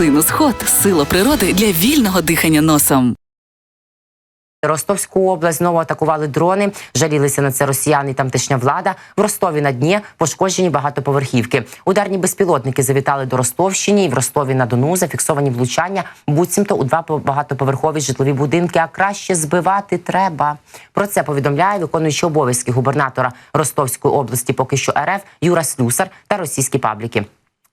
Синус Хот сила природи для вільного дихання носом. Ростовську область знову атакували дрони. Жалілися на це росіяни тамтешня влада. В Ростові на дні пошкоджені багатоповерхівки. Ударні безпілотники завітали до Ростовщини і в Ростові на Дону зафіксовані влучання буцімто у два багатоповерхові житлові будинки. А краще збивати треба. Про це повідомляє виконуючий обов'язки губернатора Ростовської області, поки що РФ Юра Слюсар та російські пабліки.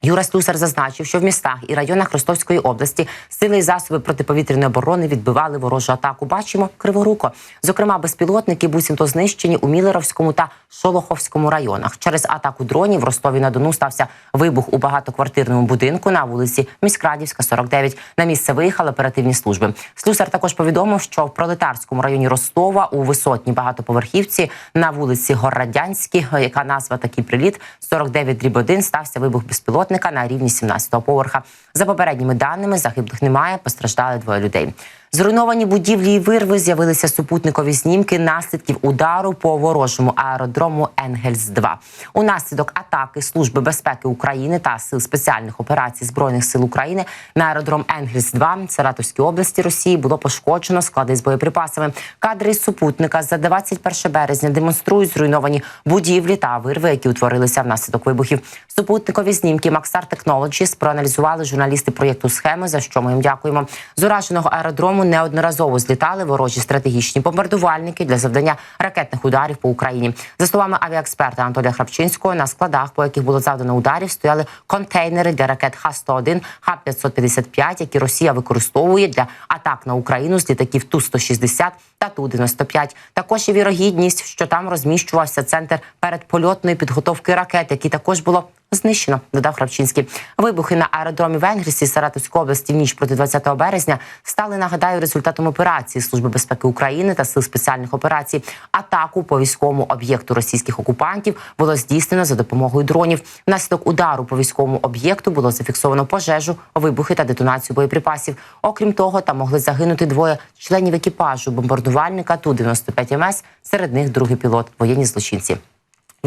Юра Слюсар зазначив, що в містах і районах Ростовської області сили і засоби протиповітряної оборони відбивали ворожу атаку. Бачимо криворуко. Зокрема, безпілотники буцімто знищені у Мілеровському та Шолоховському районах. Через атаку дронів в Ростові на Дону стався вибух у багатоквартирному будинку на вулиці Міськрадівська, 49. На місце виїхали оперативні служби. Слюсар також повідомив, що в пролетарському районі Ростова у висотній багатоповерхівці на вулиці Городянській, яка назва такий приліт 49 дріб 1, стався вибух безпілотника на рівні 17-го поверха. За попередніми даними загиблих немає, постраждали двоє людей. Зруйновані будівлі і вирви з'явилися супутникові знімки наслідків удару по ворожому аеродрому Енгельс 2 У наслідок атаки Служби безпеки України та сил спеціальних операцій збройних сил України на аеродром Енгельс 2 Саратовській області Росії було пошкоджено склади з боєприпасами. Кадри з супутника за 21 березня демонструють зруйновані будівлі та вирви, які утворилися внаслідок вибухів. Супутникові знімки Maxar Technologies проаналізували журналісти проєкту схеми. За що ми їм дякуємо. З ураженого аеродрому неодноразово злітали ворожі стратегічні бомбардувальники для завдання ракетних ударів по Україні. За словами авіаексперта Анатолія Храпчинського, на складах, по яких було завдано ударів, стояли контейнери для ракет Х-101, Х-555, які Росія використовує для атак на Україну з літаків Ту-160 та Ту-95. Також є вірогідність, що там розміщувався центр передпольотної підготовки ракет, який також було Знищено, додав Храпчинський. Вибухи на аеродромі в Саратовської області в ніч проти 20 березня стали нагадаю результатом операції Служби безпеки України та сил спеціальних операцій. Атаку по військовому об'єкту російських окупантів було здійснено за допомогою дронів. Внаслідок удару по військовому об'єкту було зафіксовано пожежу, вибухи та детонацію боєприпасів. Окрім того, там могли загинути двоє членів екіпажу бомбардувальника Ту 95 МС. Серед них другий пілот, воєнні злочинці.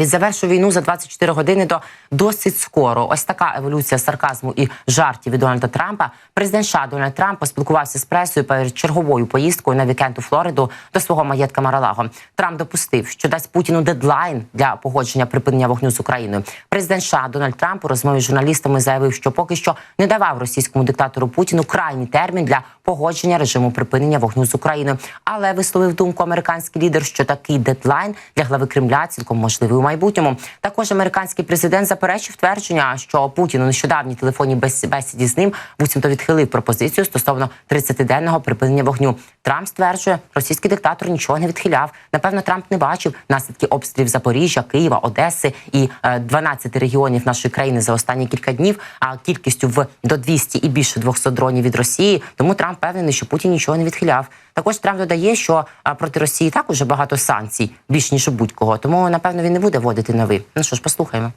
Він завершив війну за 24 години до досить скоро. Ось така еволюція сарказму і жартів від Дональда Трампа. Президент США Дональд Трамп поспілкувався з пресою перед черговою поїздкою на вікенд у Флориду до свого маєтка Маралаго. Трамп допустив, що дасть Путіну дедлайн для погодження припинення вогню з Україною. Президент США Дональд Трамп у розмові з журналістами заявив, що поки що не давав російському диктатору Путіну крайній термін для погодження режиму припинення вогню з Україною, але висловив думку американський лідер, що такий дедлайн для глави Кремля цілком можливий у майбутньому. Також американський президент заперечив твердження, що Путін у нещодавній телефонній бесіді з ним буцімто відхилив пропозицію стосовно 30-денного припинення вогню. Трамп стверджує, російський диктатор нічого не відхиляв. Напевно, Трамп не бачив наслідки обстрілів Запоріжжя, Києва, Одеси і 12 регіонів нашої країни за останні кілька днів. А кількістю в до 200 і більше 200 дронів від Росії. Тому Трамп впевнений, що Путін нічого не відхиляв. Також Трамп додає, що проти Росії так уже багато санкцій більш ніж у будь-кого. Тому напевно він не буде вводити новий. Ну що ж, послухаємо.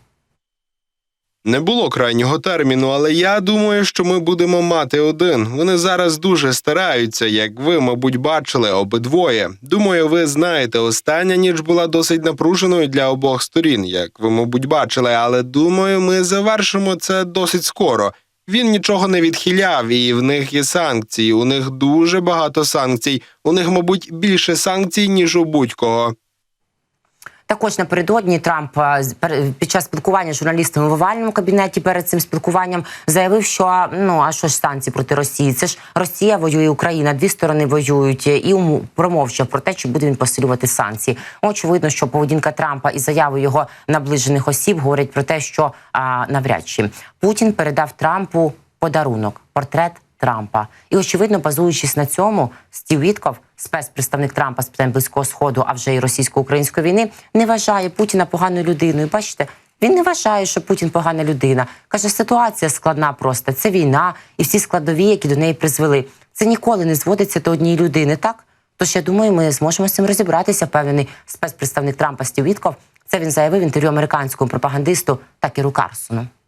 Не було крайнього терміну, але я думаю, що ми будемо мати один. Вони зараз дуже стараються, як ви, мабуть, бачили обидвоє. Думаю, ви знаєте, остання ніч була досить напруженою для обох сторін, як ви, мабуть, бачили. Але думаю, ми завершимо це досить скоро. Він нічого не відхиляв, і в них є санкції. У них дуже багато санкцій. У них, мабуть, більше санкцій ніж у будь-кого. Також напередодні Трамп під час спілкування з журналістами в овальному кабінеті перед цим спілкуванням заявив, що ну а що ж санкції проти Росії? Це ж Росія воює, Україна, дві сторони воюють, і промовчав про те, чи буде він посилювати санкції. Очевидно, що поведінка Трампа і заяви його наближених осіб говорять про те, що а, навряд чи Путін передав Трампу подарунок портрет. Трампа і очевидно, базуючись на цьому, Стів Вітков, спецпредставник Трампа з питань близького сходу, а вже й російсько-української війни, не вважає Путіна поганою людиною. Бачите, він не вважає, що Путін погана людина. каже, ситуація складна просто. Це війна і всі складові, які до неї призвели. Це ніколи не зводиться до однієї людини. Так тож я думаю, ми зможемо з цим розібратися. Певний спецпредставник Трампа Стів Вітков. Це він заявив інтерв'ю американському пропагандисту Такеру Карсону.「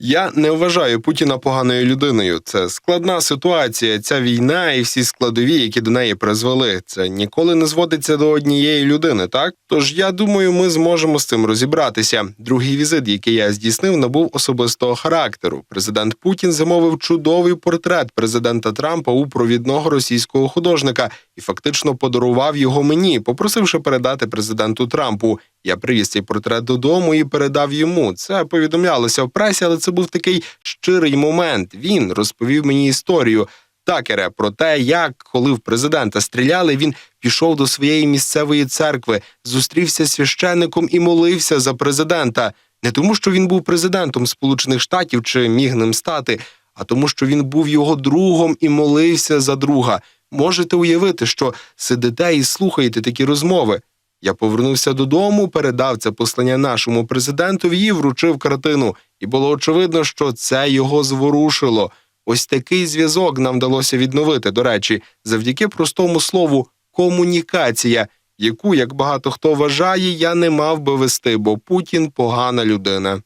Я не вважаю Путіна поганою людиною. Це складна ситуація. Ця війна і всі складові, які до неї призвели. Це ніколи не зводиться до однієї людини, так? Тож я думаю, ми зможемо з цим розібратися. Другий візит, який я здійснив, набув особистого характеру. Президент Путін замовив чудовий портрет президента Трампа у провідного російського художника і фактично подарував його мені, попросивши передати президенту Трампу. Я привіз цей портрет додому і передав йому. Це повідомлялося в пресі, але це був такий щирий момент. Він розповів мені історію. Такере про те, як коли в президента стріляли, він пішов до своєї місцевої церкви, зустрівся з священником і молився за президента. Не тому, що він був президентом Сполучених Штатів чи міг ним стати, а тому, що він був його другом і молився за друга. Можете уявити, що сидите і слухаєте такі розмови. Я повернувся додому, передав це послання нашому президентові і вручив картину. І було очевидно, що це його зворушило. Ось такий зв'язок нам вдалося відновити. До речі, завдяки простому слову комунікація, яку, як багато хто вважає, я не мав би вести, бо Путін погана людина.